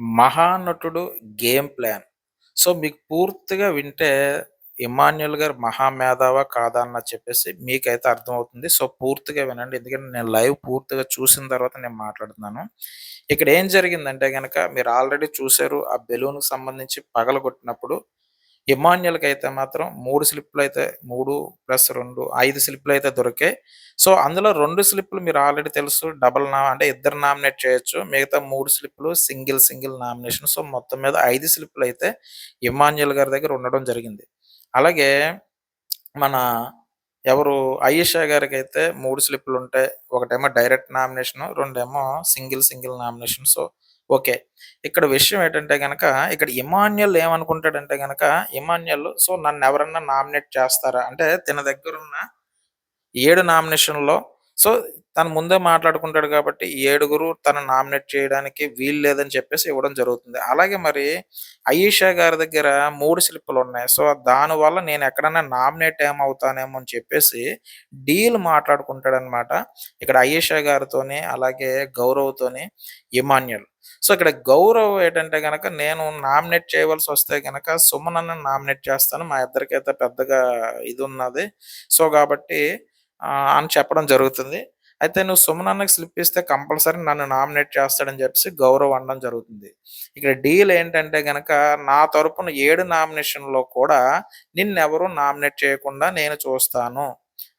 మహానటుడు game plan. So, మీకు పూర్తిగా వింటే ఇమాన్యుల్ గారు మహామేధావా కాదా అన్నది చెప్పేసి మీకైతే అర్థమవుతుంది. సో, పూర్తిగా వినండి. ఎందుకంటే నేను లైవ్ పూర్తిగా చూసిన తర్వాత నేను మాట్లాడుతున్నాను. ఇక్కడ ఏం జరిగిందంటే గనక మీరు ఆల్రెడీ చూసారు. ఆ బెలూన్‌కి సంబంధించి పగలగొట్టినప్పుడు ఇమాన్యుల్‌కైతే మాత్రం మూడు స్లిప్లు అయితే మూడు ప్లస్ రెండు ఐదు స్లిప్లు అయితే దొరికాయి. సో, అందులో రెండు స్లిప్‌లు మీరు ఆల్రెడీ తెలుసు డబుల్ నా అంటే ఇద్దరు నామినేట్ చేయొచ్చు. మిగతా మూడు స్లిప్‌లు సింగిల్, సింగిల్ నామినేషన్. సో, మొత్తం మీద ఐదు స్లిప్లు అయితే ఇమాన్యుల్ గారి దగ్గర ఉండడం జరిగింది. అలాగే మన ఎవరు అయీషా గారికైతే 3 స్లిప్‌లుంటాయి. ఒకటేమో direct nomination, రెండేమో single, single nomination. So, okay. ఇక్కడ విషయం ఏంటంటే గనక ఇక్కడ ఇమాన్యుల్ ఏమనుకుంటాడంటే గనక ఇమాన్యుల్ సో, నన్ను ఎవరన్నా నామినేట్ చేస్తారా? అంటే తిన దగ్గరున్న ఏడు నామినేషన్‌లో సో, తను ముందే మాట్లాడుకుంటాడు కాబట్టి ఏడుగురు తను నామినేట్ చేయడానికి వీలు లేదని చెప్పేసి ఇవ్వడం జరుగుతుంది. అలాగే మరి అయీషా గారి దగ్గర మూడు స్లిప్పులు ఉన్నాయి సో, దానివల్ల నేను ఎక్కడన్నా నామినేట్ ఏమవుతానేమో అని చెప్పేసి డీల్ మాట్లాడుకుంటాడనమాట. ఇక్కడ అయీషా గారితోని, అలాగే గౌరవ్‌తోని ఇమాన్యుల్. సో, ఇక్కడ గౌరవ్ ఏంటంటే గనక నేను నామినేట్ చేయవలసి వస్తే గనక సుమనన్న నామినేట్ చేస్తాను. మా ఇద్దరికైతే పెద్దగా ఇది ఉన్నది సో, కాబట్టి అని చెప్పడం జరుగుతుంది. అయితే నువ్వు సుమనాన్నకి స్లిప్ ఇస్తే కంపల్సరీ నన్ను నామినేట్ చేస్తాడని చెప్పేసి గౌరవ్ అనడం జరుగుతుంది. ఇక్కడ డీల్ ఏంటంటే గనక నా తరపున ఏడు నామినేషన్‌లో కూడా నిన్నెవరూ నామినేట్ చేయకుండా నేను చూస్తాను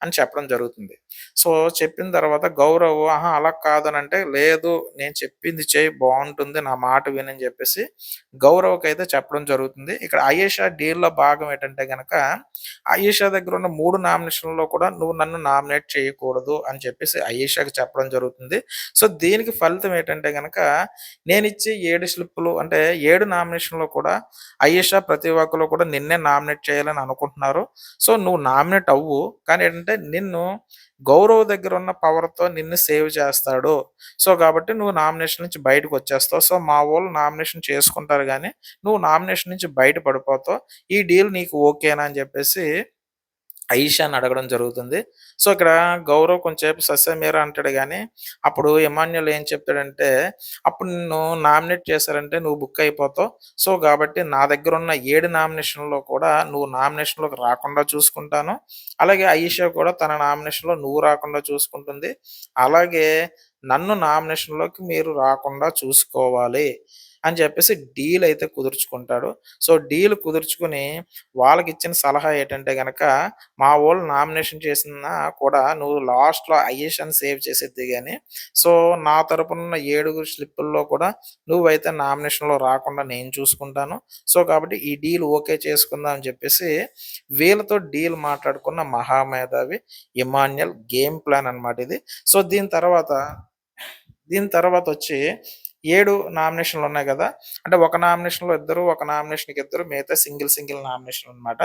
అని చెప్పడం జరుగుతుంది. సో, చెప్పిన తర్వాత గౌరవ్ ఆహా అలా అంటే లేదు నేను చెప్పింది చేయి బాగుంటుంది నా మాట వినని చెప్పేసి గౌరవకైతే చెప్పడం జరుగుతుంది. ఇక్కడ అయేషా డీల్‌లో భాగం ఏంటంటే గనక అయేషా దగ్గరున్న 3 నామినేషన్‌లో కూడా నువ్వు నన్ను నామినేట్ చేయకూడదు అని చెప్పేసి అయేషాకి చెప్పడం జరుగుతుంది. సో, దీనికి ఫలితం ఏంటంటే గనక నేనిచ్చే 7 స్లిప్పులు అంటే ఏడు నామినేషన్‌లో కూడా అయేషా ప్రతి ఒక్కరు కూడా నిన్నే నామినేట్ చేయాలని అనుకుంటున్నారు. సో, నువ్వు నామినేట్ అవ్వు. కానీ ఏంటంటే నిన్ను గౌరవ్ దగ్గరున్న పవర్‌తో నిన్ను సేవ్ చేస్తాడు. సో, కాబట్టి నువ్వు నామినేషన్ నుంచి బయటకు వచ్చేస్తావు సో, మా వాళ్ళు నామినేషన్ చేసుకుంటారు కానీ నువ్వు నామినేషన్ నుంచి బయట పడిపోతావు. ఈ డీల్ నీకు ఓకేనా అని చెప్పేసి ఐషాని అడగడం జరుగుతుంది. సో, ఇక్కడ గౌరవ్ కొంచెంసేపు ససేమిరా అంటాడు కానీ అప్పుడు ఎమాన్యుల్ ఏం చెప్తాడంటే అప్పుడు నిన్ను నామినేట్ చేశారంటే నువ్వు బుక్ అయిపోతావు. సో, కాబట్టి నా దగ్గర ఉన్న ఏడు నామినేషన్‌లో కూడా నువ్వు నామినేషన్‌లోకి రాకుండా చూసుకుంటాను. అలాగే ఐషా కూడా తన నామినేషన్‌లో నువ్వు రాకుండా చూసుకుంటుంది. అలాగే నన్ను నామినేషన్‌లోకి మీరు రాకుండా చూసుకోవాలి అని చెప్పేసి డీల్ అయితే కుదుర్చుకుంటాడు. సో, డీల్ కుదుర్చుకుని వాళ్ళకి ఇచ్చిన సలహా ఏంటంటే గనక మా వాళ్ళు నామినేషన్ చేసినా కూడా నువ్వు లాస్ట్‌లో అయేషాని సేవ్ చేసిద్ది కానీ సో, నా తరపునున్న 7 స్లిప్పుల్లో కూడా నువ్వైతే నామినేషన్‌లో రాకుండా నేను చూసుకుంటాను. సో, కాబట్టి ఈ డీల్ ఓకే చేసుకుందాం అని చెప్పేసి వీళ్ళతో డీల్ మాట్లాడుకున్న మహామేధావి ఇమాన్యుల్ గేమ్ ప్లాన్ అనమాట ఇది. సో, దీని తర్వాత దీని తర్వాత వచ్చి ఏడు నామినేషన్లు ఉన్నాయి కదా అంటే ఒక నామినేషన్‌లో ఇద్దరు, ఒక నామినేషన్‌కి ఇద్దరు మిగతా సింగిల్, సింగిల్ నామినేషన్ అనమాట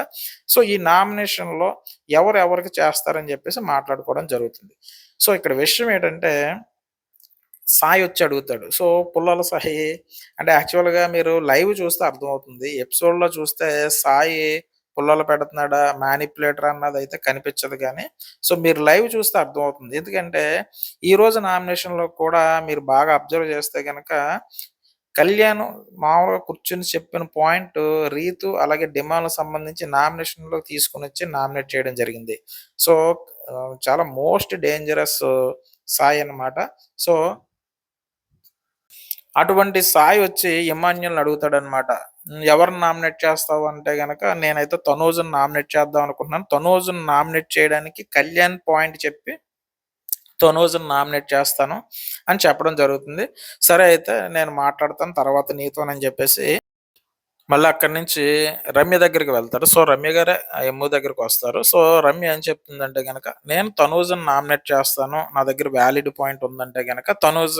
సో, ఈ నామినేషన్‌లో ఎవరు ఎవరికి చేస్తారని చెప్పేసి మాట్లాడుకోవడం జరుగుతుంది. సో, ఇక్కడ విషయం ఏంటంటే సాయి వచ్చి అడుగుతాడు. సో, పుల్లాల సాయి అంటే యాక్చువల్‌గా మీరు లైవ్ చూస్తే అర్థమవుతుంది. ఎపిసోడ్‌లో చూస్తే సాయి పుల్లలు పెడుతున్నాడా, మానిపులేటర్ అన్నది అయితే కనిపించదు కానీ సో, మీరు లైవ్ చూస్తే అర్థమవుతుంది. ఎందుకంటే ఈ రోజు నామినేషన్‌లో కూడా మీరు బాగా అబ్జర్వ్ చేస్తే కనుక కళ్యాణ్ మామూలుగా కూర్చొని చెప్పిన పాయింట్ రీతు అలాగే డిమాండ్లకు సంబంధించి నామినేషన్‌లోకి తీసుకొనొచ్చి నామినేట్ చేయడం జరిగింది. సో, చాలా మోస్ట్ డేంజరస్ సాయి అన్నమాట. సో అటువంటి సాయి వచ్చి ఇమాన్యుల్‌ని అడుగుతాడనమాట. ఎవరిని నామినేట్ చేస్తావు అంటే గనక నేనైతే తనూజ్‌ని నామినేట్ చేద్దాం అనుకుంటున్నాను. తనూజ్‌ని నామినేట్ చేయడానికి కళ్యాణ్ పాయింట్ చెప్పి తనూజ్‌ని నామినేట్ చేస్తాను అని చెప్పడం జరుగుతుంది. సరే అయితే నేను మాట్లాడతాను తర్వాత నీతోనని చెప్పేసి మళ్ళీ అక్కడి నుంచి రమ్య దగ్గరికి వెళ్తాడు. సో, రమ్య గారే ఆ ఎమ్ము దగ్గరికొస్తారు. సో, రమ్య ఏం చెప్తుందంటే గనక నేను తనూజ్‌ని నామినేట్ చేస్తాను. నా దగ్గర వ్యాలిడ్ పాయింట్ ఉందంటే గనక తనూజ్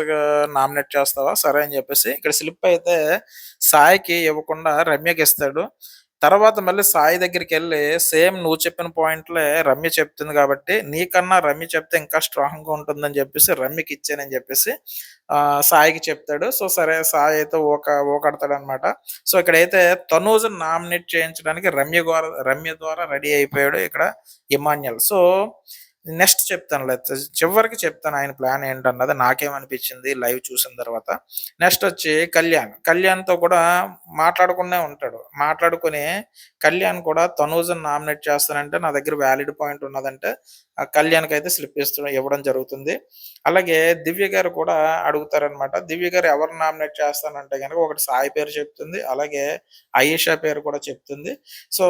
నామినేట్ చేస్తావా? సరే అని చెప్పేసి ఇక్కడ స్లిప్ అయితే సాయికి ఇవ్వకుండా రమ్యకిస్తాడు. తర్వాత మళ్ళీ సాయి దగ్గరికి వెళ్ళి సేమ్ నువ్వు చెప్పిన పాయింట్‌లే రమ్య చెప్తుంది కాబట్టి నీకన్నా రమ్య చెప్తే ఇంకా స్ట్రాంగ్‌గా ఉంటుందని చెప్పేసి రమ్యకిచ్చానని చెప్పేసి సాయికి చెప్తాడు. సో, సరే సాయి అయితే ఓక ఓకడతాడు అనమాట సో, ఇక్కడైతే తనూజ్‌ని నామినేట్ చేయించడానికి రమ్య ద్వారా రమ్య ద్వారా రెడీ అయిపోయాడు ఇక్కడ ఇమాన్యుల్. సో, నెక్స్ట్ చెప్తాను త చివరికి చెప్తాను ఆయన ప్లాన్ ఏంటన్నది నాకేమనిపించింది లైవ్ చూసిన తర్వాత. నెక్స్ట్ వచ్చి కళ్యాణ్. కళ్యాణ్‌తో కూడా మాట్లాడుకునే ఉంటాడు. మాట్లాడుకుని కళ్యాణ్ కూడా తనూజన్ నామినేట్ చేస్తానంటే నా దగ్గర వ్యాలిడ్ పాయింట్ ఉన్నదంటే ఆ కళ్యాణ్కి అయితే స్లిప్ ఇస్తు ఇవ్వడం జరుగుతుంది. అలాగే దివ్య గారు కూడా అడుగుతారనమాట. దివ్య గారు ఎవరు నామినేట్ చేస్తానంటే కనుక ఒకటి సాయి పేరు చెప్తుంది. అలాగే అయేషా పేరు కూడా చెప్తుంది. సో,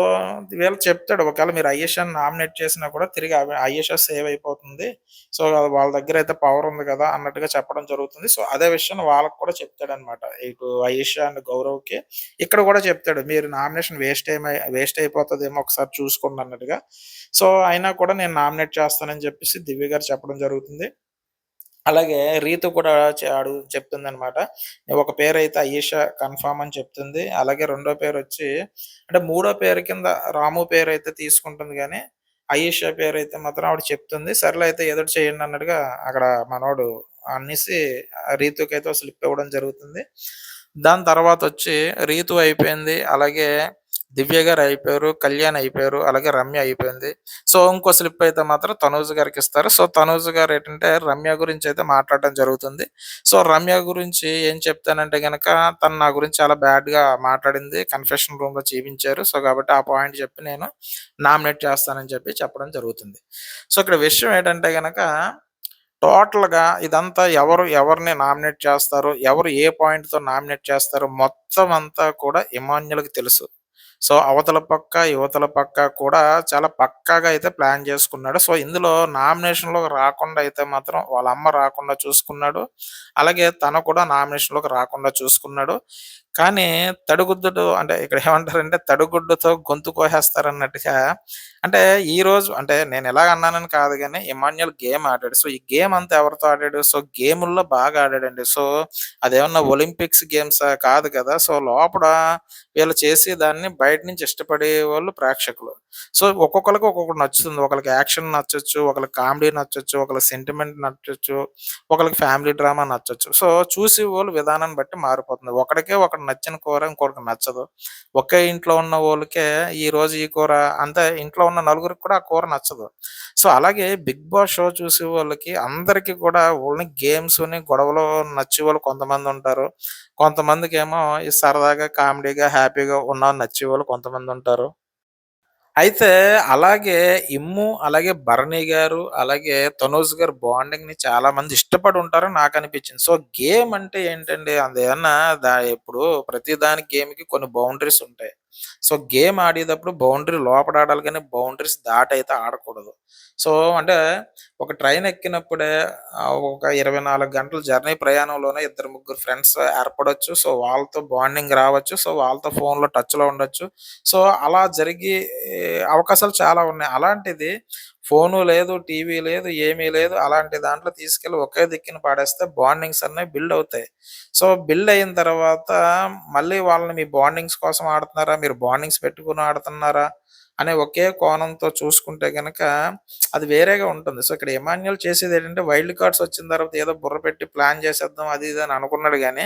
వీళ్ళు చెప్తాడు ఒకవేళ మీరు అయేషాని నామినేట్ చేసినా కూడా తిరిగి అయేషా సేవ్ అయిపోతుంది. సో, వాళ్ళ దగ్గర అయితే పవర్ ఉంది కదా! అన్నట్టుగా చెప్పడం జరుగుతుంది. సో, అదే విషయాన్ని వాళ్ళకి కూడా చెప్తాడనమాట. ఇటు అయేషా అండ్ గౌరవ్‌కి. ఇక్కడ కూడా చెప్తాడు మీరు నామినేషన్ వేస్ట్ ఏమై వేస్ట్ అయిపోతుందేమో ఒకసారి చూసుకోండి అన్నట్టుగా. సో, అయినా కూడా నేను నామినేట్ చేస్తానని చెప్పేసి దివ్య గారు చెప్పడం జరుగుతుంది. అలాగే రీతు కూడా అడుగు చెప్తుంది అనమాట ఒక అయితే అయేషా కన్ఫామ్ అని చెప్తుంది. అలాగే రెండో పేరు వచ్చి అంటే మూడో పేరు కింద రాము పేరు అయితే తీసుకుంటుంది కానీ అయేషా అయితే మాత్రం ఆవిడ చెప్తుంది. సర్లే అయితే ఏదో చేయండి అన్నట్టుగా అక్కడ మనోడు అనేసి రీతుకైతే స్లిప్ ఇవ్వడం జరుగుతుంది. దాని తర్వాత వచ్చి రీతు అయిపోయింది. అలాగే దివ్య గారు అయిపోయారు. కళ్యాణ్ అయిపోయారు. అలాగే రమ్య అయిపోయింది. సో, ఇంకో స్లిప్ అయితే మాత్రం తనుజ్ గారికి ఇస్తారు సో, తనూజ్ గారు ఏంటంటే రమ్య గురించి అయితే మాట్లాడడం జరుగుతుంది. సో, రమ్య గురించి ఏం చెప్తానంటే గనక తను నా గురించి చాలా బ్యాడ్‌గా మాట్లాడింది. కన్ఫెషన్ రూమ్‌లో చూపించారు. సో, కాబట్టి ఆ పాయింట్ చెప్పి నేను నామినేట్ చేస్తానని చెప్పి చెప్పడం జరుగుతుంది. సో, ఇక్కడ విషయం ఏంటంటే గనక టోటల్‌గా ఇదంతా ఎవరు ఎవరిని నామినేట్ చేస్తారు? ఎవరు ఏ పాయింట్‌తో నామినేట్ చేస్తారు? మొత్తం అంతా కూడా ఇమాన్యులకు తెలుసు. సో, అవతల పక్క, యువతల పక్క కూడా చాలా పక్కాగా అయితే ప్లాన్ చేసుకున్నాడు. సో, ఇందులో నామినేషన్‌లోకి రాకుండా అయితే మాత్రం వాళ్ళ అమ్మ రాకుండా చూసుకున్నాడు. అలాగే తను కూడా నామినేషన్‌లోకి రాకుండా చూసుకున్నాడు. కానీ తడిగుడ్డుతో అంటే ఇక్కడ ఏమంటారంటే తడిగుడ్డుతో గొంతు కోసేస్తారన్నట్టుగా అంటే ఈ రోజు అంటే నేను ఎలాగ అన్నానని కాదు కానీ ఇమాన్యుల్ గేమ్ ఆడాడు. సో, ఈ గేమ్ అంతా ఎవరితో ఆడాడు? సో, గేముల్లో బాగా ఆడాడండి. సో, అదేమన్నా ఒలింపిక్స్ గేమ్స్ కాదు కదా! సో, లోపల వీళ్ళు చేసే దాన్ని బయట నుంచి ఇష్టపడే వాళ్ళు ప్రేక్షకులు. సో, ఒక్కొక్కరికి ఒక్కొక్కటి నచ్చుతుంది. ఒకరికి యాక్షన్ నచ్చొచ్చు, ఒకళ్ళకి కామెడీ నచ్చొచ్చు, ఒకళ్ళకి సెంటిమెంట్ నచ్చొచ్చు, ఒకరికి ఫ్యామిలీ డ్రామా నచ్చొచ్చు. సో, చూసేవోళ్ళు విధానాన్ని బట్టి మారిపోతుంది. ఒకరికే ఒక ఒకరికి నచ్చిన కూర ఇంకొకరికి నచ్చదు. ఒకే ఇంట్లో ఉన్న వోళ్ళకే ఈరోజు ఈ కూర అంతే ఇంట్లో ఉన్న నలుగురికి కూడా ఆ కూర నచ్చదు. సో, అలాగే 'బిగ్ బాస్' షో చూసే వాళ్ళకి అందరికి కూడా ఓన్లీ గేమ్స్‌ని, గొడవలు నచ్చేవాళ్ళు కొంతమందికి ఏమో ఈ సరదాగా, కామెడీగా, హ్యాపీగా ఉన్న నచ్చేవాళ్ళు కొంతమందుంటారు. అయితే అలాగే ఇమ్ము, అలాగే భరణి గారు, అలాగే తనూజ్ గారు బాండింగ్‌ని చాలా మంది ఇష్టపడి ఉంటారని నాకనిపించింది. సో, గేమ్ అంటే ఏంటండి అదేమన్నా దా ఇప్పుడు ప్రతి దానికి గేమ్‌కి కొన్ని బౌండరీస్ ఉంటాయి. సో, గేమ్ ఆడేటప్పుడు బౌండరీ లోపల ఆడాలి కానీ బౌండరీస్ దాటైతే ఆడకూడదు. సో, అంటే ఒక ట్రైన్ ఎక్కినప్పుడే ఒక ఇరవై నాలుగు గంటల జర్నీ ప్రయాణంలోనే ఇద్దరు, ముగ్గురు ఫ్రెండ్స్ ఏర్పడొచ్చు. సో, వాళ్ళతో బాండింగ్ రావచ్చు. సో, వాళ్ళతో ఫోన్‌లో టచ్‌లో ఉండొచ్చు. సో, అలా జరిగి అవకాశాలు చాలా ఉన్నాయి. అలాంటిది ఫోను లేదు, టీవీ లేదు, ఏమీ లేదు. అలాంటి దాంట్లో తీసుకెళ్ళి ఒకే దిక్కున పాడేస్తే బాండింగ్స్ అనేవి బిల్డ్ అవుతాయి. సో, బిల్డ్ అయిన తర్వాత మళ్ళీ వాళ్ళని మీ బాండింగ్స్ కోసం ఆడుతున్నారా? మీరు బాండింగ్స్ పెట్టుకుని ఆడుతున్నారా? అనే ఒకే కోణంతో చూసుకుంటే గనక అది వేరేగా ఉంటుంది. సో, ఇక్కడ ఇమానులు చేసేది ఏంటంటే వైల్డ్ కార్డ్స్ వచ్చిన తర్వాత ఏదో బుర్ర పెట్టి ప్లాన్ చేసేద్దాం అది ఇది అని అనుకున్నాడు కానీ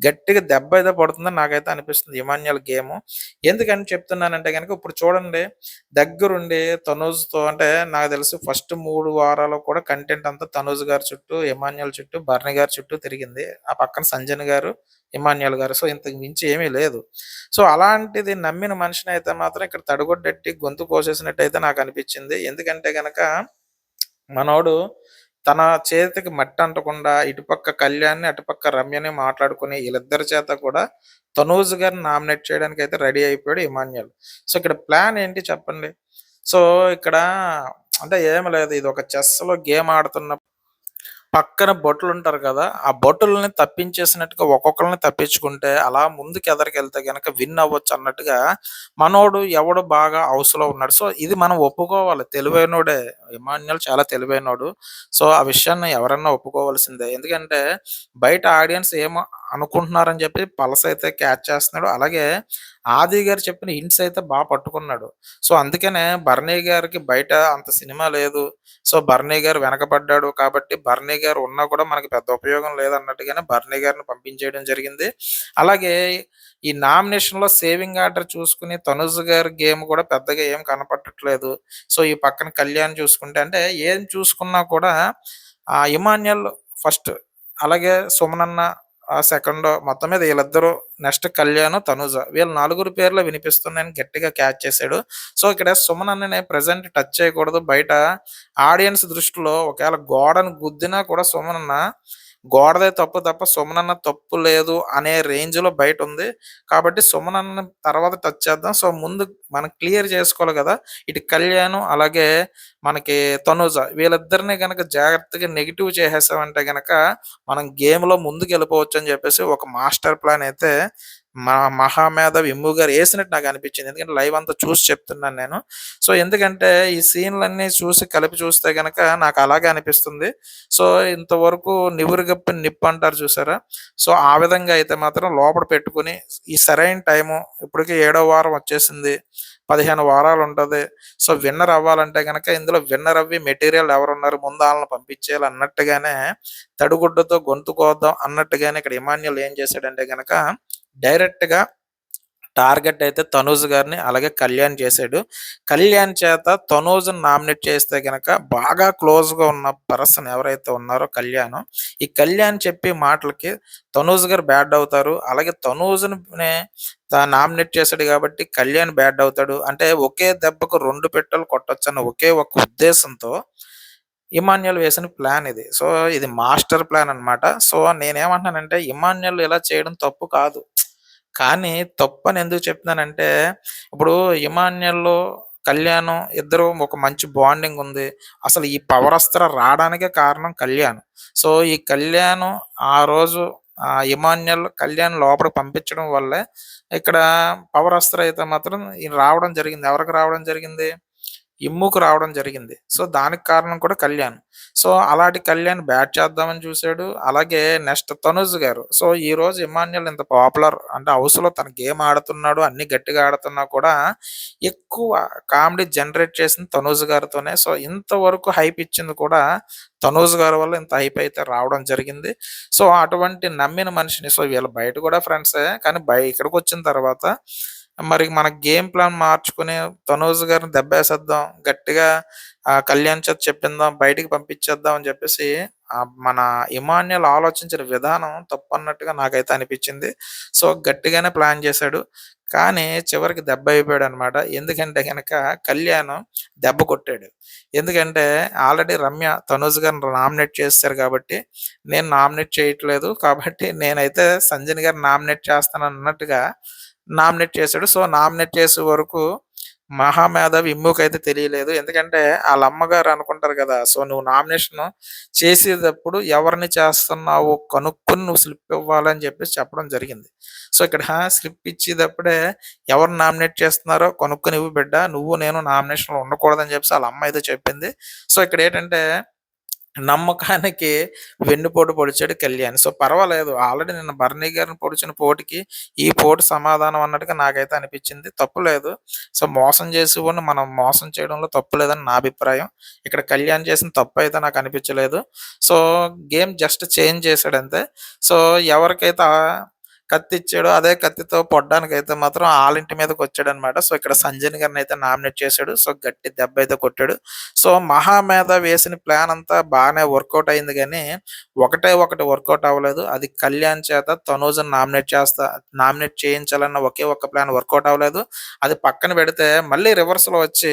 గట్టిగా దెబ్బ అయితే పడుతుందని నాకైతే అనిపిస్తుంది ఇమాన్యుల్ గేమ్ ఎందుకని చెప్తున్నానంటే కనుక ఇప్పుడు చూడండి దగ్గరుండి తనూజ్‌తో అంటే నాకు తెలుసు ఫస్ట్ మూడు వారాలు కూడా కంటెంట్ అంతా తనూజ్ గారి చుట్టూ, ఇమాన్యుల్ చుట్టూ, భరణి గారి చుట్టూ తిరిగింది. ఆ పక్కన సంజన్ గారు, ఇమాన్యుల్ గారు. సో, ఇంతకు మించి ఏమీ లేదు. సో, అలాంటిది నమ్మిన మనిషిని అయితే మాత్రం ఇక్కడ తడగొడ్డెట్టి గొంతు కోసేసినట్టు అయితే నాకు అనిపించింది ఎందుకంటే కనుక మనోడు తన చేతికి మట్టి అంటకుండా ఇటుపక్క కళ్యాణ్‌ని, అటుపక్క రమ్యని మాట్లాడుకొని ఈళ్ళిద్దరి చేత కూడా తనూజ్ గారిని నామినేట్ చేయడానికైతే రెడీ అయిపోయాడు ఇమాన్యుయల్. సో, ఇక్కడ ప్లాన్ ఏంటి చెప్పండి? సో, ఇక్కడ అంటే ఏమి లేదు. ఇదొక చెస్‌లో గేమ్ ఆడుతున్న పక్కన భటులుంటారు కదా! ఆ భటుల్ని తప్పించేసినట్టుగా ఒక్కొక్కరిని తప్పించుకుంటే అలా ముందుకు ఎదరికెళ్తే గనక విన్ అవ్వచ్చు అన్నట్టుగా మనోడు ఎవడు బాగా హౌస్‌లో ఉన్నాడు. సో, ఇది మనం ఒప్పుకోవాలి. తెలివైనోడే. ఇమాన్యుల్ చాలా తెలివైనోడు. సో, ఆ విషయాన్ని ఎవరన్నా ఒప్పుకోవాల్సిందే. ఎందుకంటే బయట ఆడియన్స్ ఏమో అనుకుంటున్నారని చెప్పి పల్స్ అయితే క్యాచ్ చేస్తున్నాడు. అలాగే ఆది గారు చెప్పిన హింట్స్ అయితే బాగా పట్టుకున్నాడు. సో, అందుకనే భరణి గారికి బయట అంత సినిమా లేదు. సో, భరణి గారు వెనకబడ్డాడు కాబట్టి భరణి గారు ఉన్నా కూడా మనకి పెద్ద ఉపయోగం లేదన్నట్టుగానే భరణి గారిని పంపించేయడం జరిగింది. అలాగే ఈ నామినేషన్‌లో సేవింగ్ ఆర్డర్ చూసుకుని తనుజ్ గారి గేమ్ కూడా పెద్దగా ఏం కనపడట్లేదు. సో, ఈ పక్కన కళ్యాణ్ చూసుకుంటే అంటే ఏం చూసుకున్నా కూడా ఆహ్, ఇమాన్యుల్ ఫస్ట్ అలాగే సుమనన్న ఆ సెకండ్ మొత్తం మీద వీళ్ళిద్దరూ నెక్స్ట్ కళ్యాణ్, తనూజ వీళ్ళ నలుగురు పేర్లు వినిపిస్తున్నాయని గట్టిగా క్యాచ్ చేసాడు. సో, ఇక్కడ సుమనన్నని ప్రజెంట్ టచ్ చేయకూడదు. బయట ఆడియన్స్ దృష్టిలో ఒకవేళ గోడను గుద్దినా కూడా సుమనన్న గోడదే తప్పు తప్ప సుమనన్న తప్పు లేదు అనే రేంజ్లో బయట ఉంది. కాబట్టి సుమనన్న తర్వాత టచ్ చేద్దాం. సో, ముందు మనం క్లియర్ చేసుకోవాలి కదా. ఇటు కళ్యాణ్ అలాగే మనకి తనుజ. వీళ్ళిద్దరిని గనక జాగ్రత్తగా నెగెటివ్ చేసేసామంటే గనక మనం గేమ్లో ముందుకు వెళ్ళిపోవచ్చు అని చెప్పేసి ఒక మాస్టర్ ప్లాన్ అయితే మా మహామేధావి ఇమ్ము గారు నాకు అనిపించింది ఎందుకంటే లైవ్ అంతా చూసి చెప్తున్నాను నేను. సో, ఎందుకంటే ఈ సీన్‌లన్నీ చూసి కలిపి చూస్తే కనుక నాకు అలాగే అనిపిస్తుంది. సో, ఇంతవరకు నివురుగప్పి నిప్పు అంటారు చూసారా? సో, ఆ విధంగా అయితే మాత్రం లోపల పెట్టుకొని ఈ సరైన టైము ఇప్పటికి ఏడో వారం వచ్చేసింది. పదిహేను వారాలు ఉంటుంది సో, విన్నర్ అవ్వాలంటే గనక ఇందులో విన్నర్ అవ్వి మెటీరియల్ ఎవరున్నారు ముందు వాళ్ళని పంపించేయాలి అన్నట్టుగానే తడిగుడ్డతో గొంతుకోద్దాం అన్నట్టుగానే ఇక్కడ ఇమాన్యుల్ ఏం చేశాడంటే గనక డైరెక్ట్‌గా టార్గెట్ అయితే తనూజ్ గారిని అలాగే కళ్యాణ్ చేశాడు కళ్యాణ్ చేత తనూజ్‌ని నామినేట్ చేస్తే కనుక బాగా క్లోజ్‌గా ఉన్న పర్సన్ ఎవరైతే ఉన్నారో కళ్యాణ్, ఈ కళ్యాణ్ చెప్పే మాటలకి తనూజ్ గారు బ్యాడ్ అవుతారు. అలాగే తనూజ్‌ని నామినేట్ చేశాడు కాబట్టి కళ్యాణ్ బ్యాడ్ అవుతాడు. అంటే ఒకే దెబ్బకు 2 కొట్టచ్చు కొట్టొచ్చన్న ఒకే ఒక ఉద్దేశంతో ఇమాన్యుల్ వేసిన ప్లాన్ ఇది. సో, ఇది మాస్టర్ ప్లాన్ అన్నమాట. సో, నేనేమంటున్నానంటే ఇమాన్యుల్ ఇలా చేయడం తప్పు కాదు. కానీ తప్పని ఎందుకు చెప్తున్నానంటే ఇప్పుడు ఇమాన్యుల్, కళ్యాణం ఇద్దరు ఒక మంచి బాండింగ్ ఉంది. అసలు ఈ పవర్ అస్త్ర రావడానికే కారణం కళ్యాణ్. సో, ఈ కళ్యాణం ఆ రోజు ఆ ఇమాన్యుల్, కళ్యాణ్ లోపలికి పంపించడం వల్లే ఇక్కడ పవర్ అస్త్ర అయితే మాత్రం రావడం జరిగింది. ఎవరికి రావడం జరిగింది? ఇమ్ముకు రావడం జరిగింది. సో, దానికి కారణం కూడా కళ్యాణ్. సో, అలాంటి కళ్యాణ్ బ్యాట్ చేద్దామని చూశాడు అలాగే నెక్స్ట్ తనుజ్ గారు. సో, ఈ రోజు ఇమాన్యుల్ ఇంత పాపులర్ అంటే హౌస్‌లో తన గేమ్ ఆడుతున్నాడు. అన్ని గట్టిగా ఆడుతున్నా కూడా ఎక్కువ కామెడీ జనరేట్ చేసింది తనుజ్ గారితోనే. సో, ఇంతవరకు హైప్ ఇచ్చింది కూడా తనూజ్ గారి వల్ల ఇంత హైప్ అయితే రావడం జరిగింది. సో, అటువంటి నమ్మిన మనిషిని సో, వీళ్ళ బయట కూడా ఫ్రెండ్సే. కానీ ఇక్కడికి వచ్చిన తర్వాత మరి మన గేమ్ ప్లాన్ మార్చుకుని తనూజ్ గారిని దెబ్బేసేద్దాం. గట్టిగా ఆ కళ్యాణ్ చేత చెప్పిందాం. బయటికి పంపించేద్దాం అని చెప్పేసి మన ఇమాన్యుల్ ఆలోచించిన విధానం తప్పు అన్నట్టుగా నాకైతే అనిపించింది. సో, గట్టిగానే ప్లాన్ చేశాడు. కానీ చివరికి దెబ్బ అయిపోయాడు అనమాట ఎందుకంటే గనక కళ్యాణ్ దెబ్బ కొట్టాడు. ఎందుకంటే ఆల్రెడీ రమ్య తనూజ్ గారిని నామినేట్ చేస్తారు కాబట్టి నేను నామినేట్ చేయట్లేదు. కాబట్టి నేనైతే సంజయ్ గారిని నామినేట్ చేస్తాను అన్నట్టుగా నామినేట్ చేశాడు సో, నామినేట్ చేసే వరకు మహామేధావి ఇమ్ముకైతే తెలియలేదు. ఎందుకంటే వాళ్ళ అమ్మగారు అనుకుంటారు కదా సో, నువ్వు నామినేషన్ చేసేటప్పుడు ఎవరిని చేస్తున్నావో కనుక్కొని నువ్వు స్లిప్ ఇవ్వాలని చెప్పేసి చెప్పడం జరిగింది. సో, ఇక్కడ స్లిప్ ఇచ్చేటప్పుడే ఎవరు నామినేట్ చేస్తున్నారో కనుక్కొని ఇవ్వు బిడ్డ. నువ్వు నేను నామినేషన్‌లో ఉండకూడదని చెప్పేసి వాళ్ళ అమ్మ అయితే చెప్పింది. సో, ఇక్కడ ఏంటంటే నమ్మకానికి వెన్నుపోటు పొడిచాడు కళ్యాణ్. సో, పర్వాలేదు ఆల్రెడీ నిన్న బర్నీ గారిని పొడిచిన పోటీకి ఈ పోటు సమాధానం అన్నట్టుగా నాకైతే అనిపించింది. తప్పు లేదు. సో, మోసం చేసేవాడిని మనం మోసం చేయడంలో తప్పు లేదని నా అభిప్రాయం. ఇక్కడ కళ్యాణ్ చేసిన తప్పు అయితే నాకు అనిపించలేదు. సో, గేమ్ జస్ట్ చేంజ్ చేశాడంతే సో, ఎవరికైతే కత్తి ఇచ్చాడు అదే కత్తితో పొడడానికైతే మాత్రం వాళ్ళ ఇంటి మీదకి వచ్చాడు అనమాట సో, ఇక్కడ సంజయ్ గారినైతే నామినేట్ చేశాడు సో, గట్టి దెబ్బ అయితే కొట్టాడు. సో, మహామేధ వేసిన ప్లాన్ అంతా బాగానే వర్కౌట్ అయింది కానీ ఒకటే ఒకటి వర్కౌట్ అవ్వలేదు. అది కళ్యాణ్ చేత తనూజ్‌ని నామినేట్ చేస్తా నామినేట్ చేయించాలన్న ఒకే ఒక ప్లాన్ వర్కౌట్ అవ్వలేదు. అది పక్కన పెడితే మళ్ళీ రివర్స్‌లో వచ్చి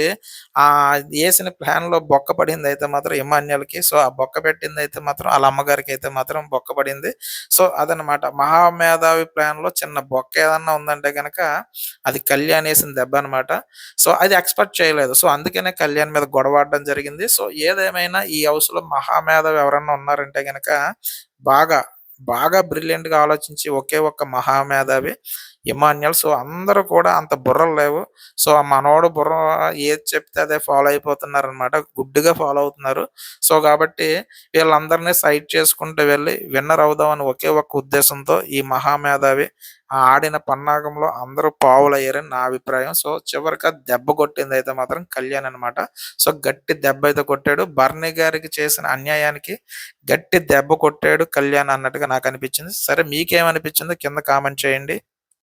ఆ వేసిన ప్లాన్‌లో బొక్క పడింది అయితే మాత్రం ఇమాన్యులకి సో, ఆ బొక్క పెట్టింది అయితే మాత్రం ఆళ్ళ అయితే మాత్రం బొక్క పడింది. సో, అదనమాట. మహామేధావి ప్లాన్‌లో చిన్న బొక్క ఏదన్నా ఉందంటే గనక అది కళ్యాణ్ వేసిన దెబ్బ అనమాట. సో, అది ఎక్స్‌పెక్ట్ చేయలేదు. సో, అందుకనే కళ్యాణ్ మీద గొడవాడడం జరిగింది. సో, ఏదేమైనా ఈ హౌస్‌లో మహామేధవి ఎవరన్నా ఉన్నారంటే గనక బాగా, బాగా బ్రిలియంట్‌గా ఆలోచించి ఒకే ఒక్క మహామేధావి ఇమాన్యుల్. సో, అందరూ కూడా అంత బుర్రలు లేవు. సో, ఆ మనోడు బుర్ర ఏది చెప్తే అదే ఫాలో అయిపోతున్నారు అనమాట గుడ్డుగా ఫాలో అవుతున్నారు. సో, కాబట్టి వీళ్ళందరినీ సైట్ చేసుకుంటూ వెళ్ళి విన్నర్ అవుదామని ఒకే ఒక్క ఉద్దేశంతో ఈ మహామేధావి ఆడిన పన్నాగంలో అందరూ పావులయ్యారని నా అభిప్రాయం. సో, చివరికి దెబ్బ కొట్టింది అయితే మాత్రం కళ్యాణ్ అనమాట. సో, గట్టి దెబ్బ అయితే కొట్టాడు. బర్నీ గారికి చేసిన అన్యాయానికి గట్టి దెబ్బ కొట్టాడు కళ్యాణ్ అన్నట్టుగా నాకు అనిపించింది సరే మీకేమనిపించిందో కింద కామెంట్ చేయండి.